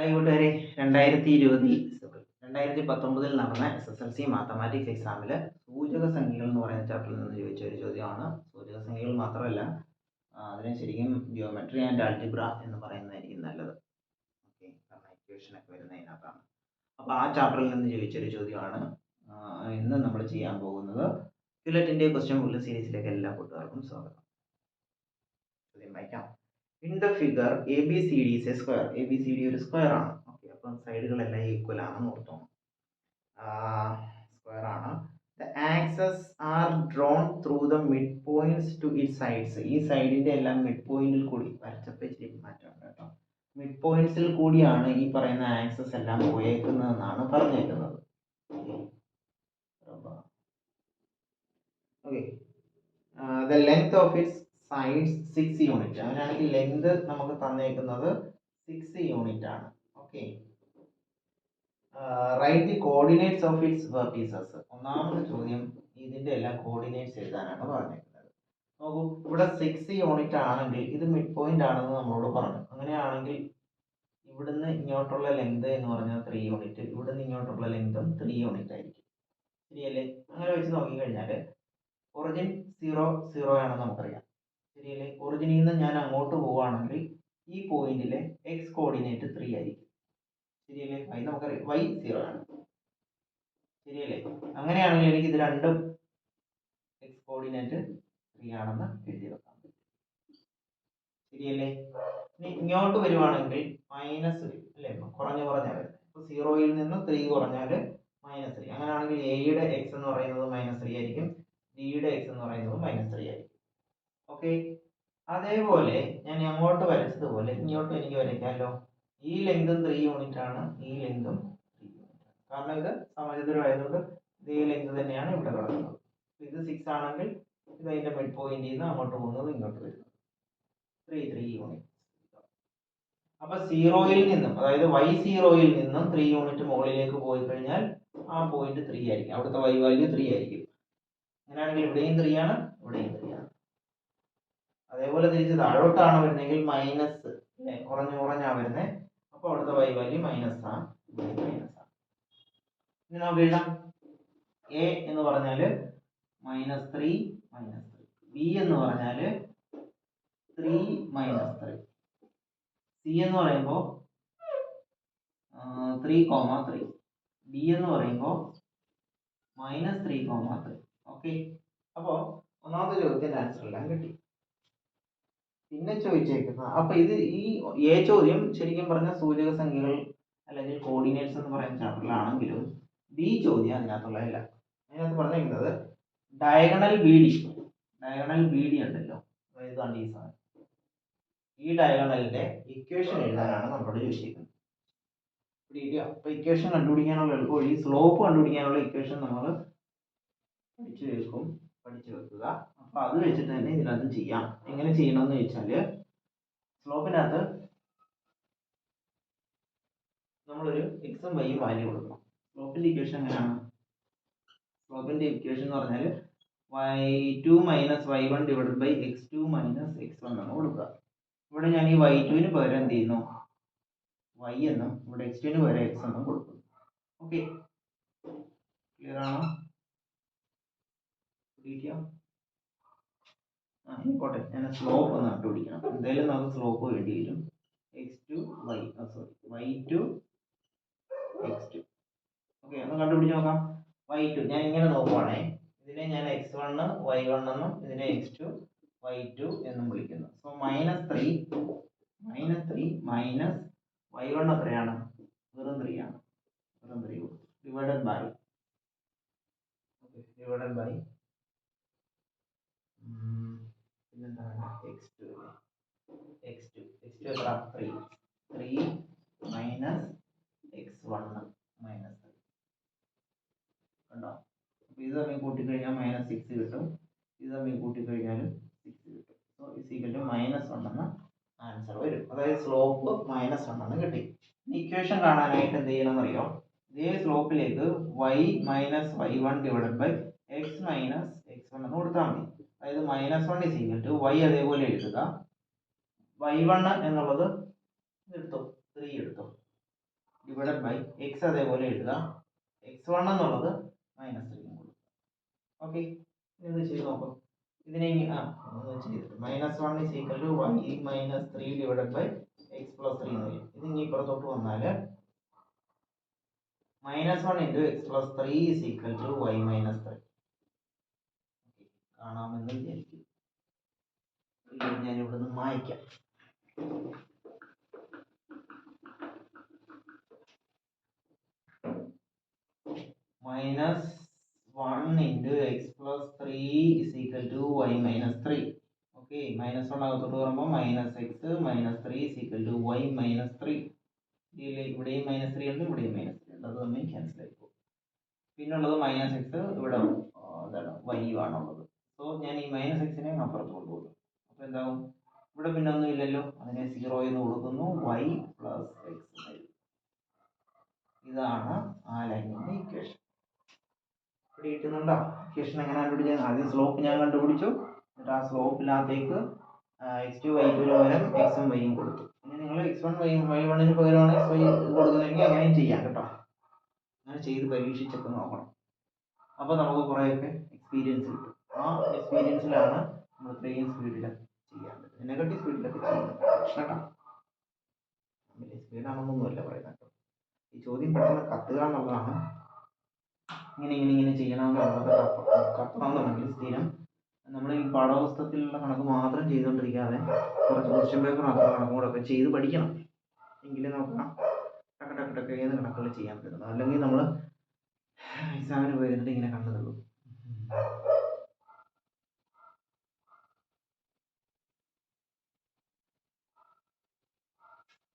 Hi കൂട്ടുകാരെ രണ്ടായിരത്തി ഇരുപതിൽ രണ്ടായിരത്തി പത്തൊമ്പതിൽ നടന്ന S S L C mathematics എക്സാമിൽ സൂചക സംഖ്യകൾ എന്ന് പറയുന്ന ചാപ്റ്ററിൽ നിന്ന് ചോദിച്ച ഒരു ചോദ്യമാണ്. സൂചക സംഖ്യകൾ മാത്രമല്ല അതിന് ശരിക്കും ജിയോമെട്രി ആൻഡ് ആൾജിബ്ര എന്ന് പറയുന്നതായിരിക്കും നല്ലത്. ഓക്കെ കാരണം ഇക്വേഷൻ ഒക്കെ വരുന്നതിനകത്താണ്. അപ്പോൾ ആ ചാപ്റ്ററിൽ നിന്ന് ചോദിച്ച ഒരു ചോദ്യമാണ്. ഇന്ന് നമ്മൾ ചെയ്യാൻ പോകുന്നത് ക്യുലറ്റിന്റെ ക്വസ്റ്റ്യൻ പോലും സീരീസിലേക്ക് എല്ലാ കൂട്ടുകാർക്കും സ്വാഗതം. ചോദ്യം വായിക്കാം. In the figure A B C D is a square A B C D ഒരു സ്ക്വയർ ആണ്. ഓക്കെ അപ്പം സൈഡുകളെല്ലാം ഈക്വൽ ആണെന്ന് ഓർത്തോണം. സ്ക്വയർ ആണ്. The axes are drawn through the mid points to it sides ഈ സൈഡിന്റെ എല്ലാം മിഡ് പോയിന്റിൽ കൂടി വരച്ചപ്പോൾ ഇച്ചിരി മാറ്റമുണ്ട് കേട്ടോ. മിഡ് പോയിന്റ്സിൽ കൂടിയാണ് ഈ പറയുന്ന ആക്സസ് എല്ലാം പോയേക്കുന്നതെന്നാണ് പറഞ്ഞേക്കുന്നത്. Okay the length of its sides six unit അങ്ങനെയാണെങ്കിൽ ലെങ്ത് നമുക്ക് തന്നേക്കുന്നത് സിക്സ് യൂണിറ്റ് ആണ്. Okay right the coordinates of its vertices ഒന്നാമത്തെ ചോദ്യം ഇതിന്റെ എല്ലാം കോർഡിനേറ്റ്സ് എഴുതാനാണ് പറഞ്ഞേക്കുന്നത് നോക്കൂ ഇവിടെ സിക്സ് യൂണിറ്റ് ആണെങ്കിൽ ഇത് മിഡ് പോയിന്റ് ആണെന്ന് നമ്മളോട് പറഞ്ഞു. അങ്ങനെയാണെങ്കിൽ ഇവിടുന്ന് ഇങ്ങോട്ടുള്ള ലെങ്ത് എന്ന് പറഞ്ഞാൽ ത്രീ യൂണിറ്റ് ഇവിടുന്ന് ഇങ്ങോട്ടുള്ള ലെങ്തും ത്രീ യൂണിറ്റ് ആയിരിക്കും. ശരിയല്ലേ? അങ്ങനെ വെച്ച് നോക്കിക്കഴിഞ്ഞാൽ ഒറിജിൻ സീറോ സീറോ ആണെന്ന് നമുക്കറിയാം. ശരിയല്ലേ? ഒറിജിനിൽ നിന്ന് ഞാൻ അങ്ങോട്ട് പോവുകയാണെങ്കിൽ ഈ പോയിന്റിലെ എക്സ് കോർഡിനേറ്റ് ത്രീ ആയിരിക്കും. ശരിയല്ലേ? വൈ നമുക്കറിയാം. വൈ സീറോ ആണ്. ശരിയല്ലേ? അങ്ങനെയാണെങ്കിൽ എനിക്ക് ഇത് രണ്ടും എക്സ് കോർഡിനേറ്റ് ത്രീ ആണെന്ന് എഴുതി വെക്കാം. ശരിയല്ലേ? ഇങ്ങോട്ട് വരുവാണെങ്കിൽ മൈനസ് ത്രീ അല്ലേ? കുറഞ്ഞു കുറഞ്ഞാൽ ഇപ്പോൾ സീറോയിൽ നിന്ന് ത്രീ കുറഞ്ഞാൽ മൈനസ് ത്രീ അങ്ങനെയാണെങ്കിൽ എയുടെ എക്സ് എന്ന് പറയുന്നത് മൈനസ് ത്രീ ആയിരിക്കും. ബിയുടെ എക്സ് എന്ന് പറയുന്നത് മൈനസ് ത്രീ ആയിരിക്കും. ഓക്കെ. അതേപോലെ ഞാൻ അങ്ങോട്ട് വരച്ചതുപോലെ ഇങ്ങോട്ടും എനിക്ക് വരയ്ക്കാമല്ലോ. ഈ ലെങ്തും ത്രീ യൂണിറ്റ് ആണ്. ഈ ലെങ്തും ത്രീ യൂണിറ്റ് ആണ്. കാരണം ഇത് സമചതുരമായതുകൊണ്ട് ഇതേ ലെങ്ത് തന്നെയാണ് ഇവിടെ കിടക്കുന്നത് ഇത് സിക്സ് ആണെങ്കിൽ ഇത് അതിന്റെ മിഡ് പോയിന്റിൽ നിന്ന് അങ്ങോട്ട് പോകുന്നത് ഇങ്ങോട്ട് വരുന്നത്. ത്രീ ത്രീ യൂണിറ്റ് അപ്പൊ സീറോയിൽ നിന്നും അതായത് വൈ സീറോയിൽ നിന്നും ത്രീ യൂണിറ്റ് മുകളിലേക്ക് പോയി കഴിഞ്ഞാൽ ആ പോയിന്റ് ത്രീ ആയിരിക്കും. അവിടുത്തെ വൈ വാല്യൂ ത്രീ ആയിരിക്കും. അങ്ങനെയാണെങ്കിൽ ഇവിടെയും ത്രീ ആണ് ഇവിടെയും ത്രീ ആണ്. അതേപോലെ തിരിച്ച് താഴോട്ടാണ് വരുന്നതെങ്കിൽ മൈനസ് അല്ലെ കുറഞ്ഞു കുറഞ്ഞാ വരുന്നത്. അപ്പൊ അവിടുത്തെ വൈ വാല്യൂ മൈനസ് ആണ്. മൈനസ് ഇനി നമുക്ക് എഴുതാം. എ എന്ന് പറഞ്ഞാൽ മൈനസ് ത്രീ മൈനസ് ബി എന്ന് പറഞ്ഞാൽ ത്രീ മൈനസ് ത്രീ സി എന്ന് പറയുമ്പോൾ ത്രീ കോമ ത്രീ ബി എന്ന് പറയുമ്പോൾ minus three comma three okay അപ്പോൾ ഒന്നാമത്തെ ചോദ്യത്തിന്റെ ആൻസർ എല്ലാം കിട്ടി. പിന്നെ ചോദിച്ചേക്കുന്നത് അപ്പൊ ഇത് ഈ എ ചോദ്യം ശരിക്കും പറഞ്ഞ സൂചക സംഖ്യകൾ അല്ലെങ്കിൽ കോർഡിനേറ്റ്സ് എന്ന് പറയുന്ന ചാപ്റ്ററിലാണെങ്കിലും ബി ചോദ്യം അതിനകത്തുള്ളതല്ല അതിനകത്ത് പറഞ്ഞിരിക്കുന്നത് diagonal B D diagonal B D ഉണ്ടല്ലോ. ഇതാണ് ഈ സാധനം. ഈ ഡയഗണലിന്റെ ഇക്വേഷൻ എഴുതാനാണ് നമ്മളോട് ചോദിച്ചിരിക്കുന്നത്. അപ്പൊ ഇക്വേഷൻ കണ്ടുപിടിക്കാനുള്ള എളുപ്പ വഴി സ്ലോപ്പ് കണ്ടുപിടിക്കാനുള്ള ഇക്വേഷൻ നമ്മൾ പഠിച്ചു വെക്കും പഠിച്ചു വെക്കുക. അപ്പൊ അത് വെച്ചിട്ട് തന്നെ ഇതിനകത്ത് ചെയ്യാം. എങ്ങനെ ചെയ്യണമെന്ന് വെച്ചാൽ സ്ലോപ്പിനകത്ത് നമ്മളൊരു എക്സും വൈയും വാല്യൂ കൊടുക്കണം. സ്ലോപ്പിന്റെ ഇക്വേഷൻ എങ്ങനെയാണ്? സ്ലോപ്പിന്റെ ഇക്വേഷൻ എന്ന് പറഞ്ഞാൽ Y two minus Y one divide by X two minus X one ആണ് കൊടുക്കുക. ഇവിടെ ഞാൻ ഈ വൈ ടുവിന് പകരം എന്ത് ചെയ്യുന്നു? വൈ എന്നും ഇവിടെ എക്സ് ടുവിന് പകരം എക്സ് എന്നും കൊടുക്കുന്നു. ഓക്കെ ക്ലിയർ ആണോ? ആ ആയിക്കോട്ടെ. ഞാൻ സ്ലോപ്പ് ഒന്ന് കണ്ടുപിടിക്കണം. എന്തായാലും നമുക്ക് സ്ലോപ്പ് വേണ്ടി വരും. X two Y sorry Y two X two okay ഒന്ന് കണ്ടുപിടിച്ച് നോക്കാം. വൈ ടു ഞാൻ ഇങ്ങനെ നോക്കുവാണേ. ഇതിനെ ഞാൻ എക്സ് വണ്ണ് വൈ വൺ എന്നും ഇതിനെ എക്സ് ടു വൈ ടു എന്നും വിളിക്കുന്നു. So minus three minus three minus Y one എത്രയാണ്? വെറും ത്രീ ആണ്. വെറും three divided by divided by പിന്നെന്താണ്? X two X two X two എത്ര three three minus X one minus കണ്ടോ? അപ്പോൾ ഇത് തമ്മിൽ കൂട്ടിക്കഴിഞ്ഞാൽ മൈനസ് സിക്സ് കിട്ടും. ഇത് തമ്മിൽ കൂട്ടിക്കഴിഞ്ഞാലും സിക്സ് കിട്ടും. So is equal to minus one answer വരും. അതായത് സ്ലോപ്പ് മൈനസ് വൺ എന്ന് കിട്ടി. ഇക്വേഷൻ കാണാനായിട്ട് എന്ത് ചെയ്യണം എന്നറിയോ ഇതേ സ്ലോപ്പിലേക്ക് Y minus Y one divide by X minus X one എന്ന് കൊടുത്താൽ മതി. അതായത് minus one is equal to Y അതേപോലെ എഴുതുക. വൈ വൺ എന്നുള്ളത് എടുത്തു ത്രീ എടുത്തു. ഡിവൈഡഡ് ബൈ എക്സ് അതേപോലെ എഴുതുക. എക്സ് വൺ എന്നുള്ളത് മൈനസ് ത്രീ കൊടുക്കുക. ഓക്കെ ഇത് ചെയ്ത് നോക്കാം. ഇതിനെ minus one is equal to Y minus three divided by X plus three എന്ന് വരും. ഇത് ഇനി ഇപ്പുറത്തോട്ട് വന്നാൽ minus one into X plus three is equal to Y minus three കാണാമെന്ന് വിചാരിക്കും ഞാൻ ഇവിടെ നിന്ന് മായ്ക്കാം. Minus one into X plus three is minus three. Okay minus one അകത്തോട്ട് വരുമ്പോൾ മൈനസ് എക്സ് ഇവിടെയും മൈനസ് ഉണ്ട് ഇവിടെയും മൈനസ് ത്രീ ഉണ്ട്. അത് തമ്മിൽ ക്യാൻസൽ ആയി പോകും. പിന്നുള്ളത് മൈനസ് എക്സ് ഇവിടെ എന്താണ് വൈ ആണുള്ളത്. സോ ഞാൻ ഈ മൈനസ് എക്സിനെ അപ്പുറത്ത് കൊണ്ടുപോകും അപ്പോൾ എന്താവും? ഇവിടെ പിന്നെ ഒന്നും ഇല്ലല്ലോ. അതിനെ സീറോ എന്ന് കൊടുക്കുന്നു. വൈ പ്ലസ് എക്സ് ഇതാണ് ആ ലൈനിന്റെ ഇക്വേഷൻ ഇവിടെ കിട്ടുന്നുണ്ടോ? ഇക്വേഷൻ എങ്ങനെ കണ്ടുപിടിച്ചത്? ആദ്യം സ്ലോപ്പ് ഞാൻ കണ്ടുപിടിച്ചു. എന്നിട്ട് ആ സ്ലോപ്പിനകത്തേക്ക് എക്സ് ടു വൈ ടുവിന് പകരം എക്സും വൈയും കൊടുത്തു. ഇനി നിങ്ങൾ എക്സ് വൺ വൈ വൈ വണ്ണിന് പകരമാണ് എക്സ് വൈ കൊടുക്കുന്നതെങ്കിൽ അങ്ങനെയും ചെയ്യാം കേട്ടോ. അങ്ങനെ ചെയ്ത് പരീക്ഷിച്ചൊക്കെ നോക്കണം. അപ്പോൾ നമുക്ക് കുറേയൊക്കെ എക്സ്പീരിയൻസ് കിട്ടും. ആ എക്സ്പീരിയൻസിലാണ് നമ്മൾ ഇത്രയും സ്പീഡിൽ ചെയ്യാറുണ്ട് നെഗറ്റീവ് സ്പീഡിലൊക്കെ ചെയ്യുന്നത്. പ്രശ്നം സ്പീഡാണെന്നൊന്നുമല്ല പറയുന്നത്. ഈ ചോദ്യം പെട്ടെന്ന് കത്തുക എന്നുള്ളതാണ്. ഇങ്ങനെ ഇങ്ങനെ ഇങ്ങനെ ചെയ്യണമെന്നുള്ളത് കത്തണമെന്നുണ്ടെങ്കിൽ സ്ഥിരം നമ്മൾ ഈ പാഠപുസ്തകത്തിലുള്ള കണക്ക് മാത്രം ചെയ്തുകൊണ്ടിരിക്കാതെ കുറച്ച് ക്വസ്റ്റ്യൻ പേപ്പർ മാത്രം കണക്കും കൂടെ ഒക്കെ ചെയ്ത് പഠിക്കണം. എങ്കിലേ നമുക്ക് ടക്ക ടക്ക ടക്ക ഏത് കണക്കുകൾ ചെയ്യാൻ പറ്റുന്നത് അല്ലെങ്കിൽ നമ്മൾ എക്സാമിന് പോയിരുന്നിട്ട് ഇങ്ങനെ കണ്ടു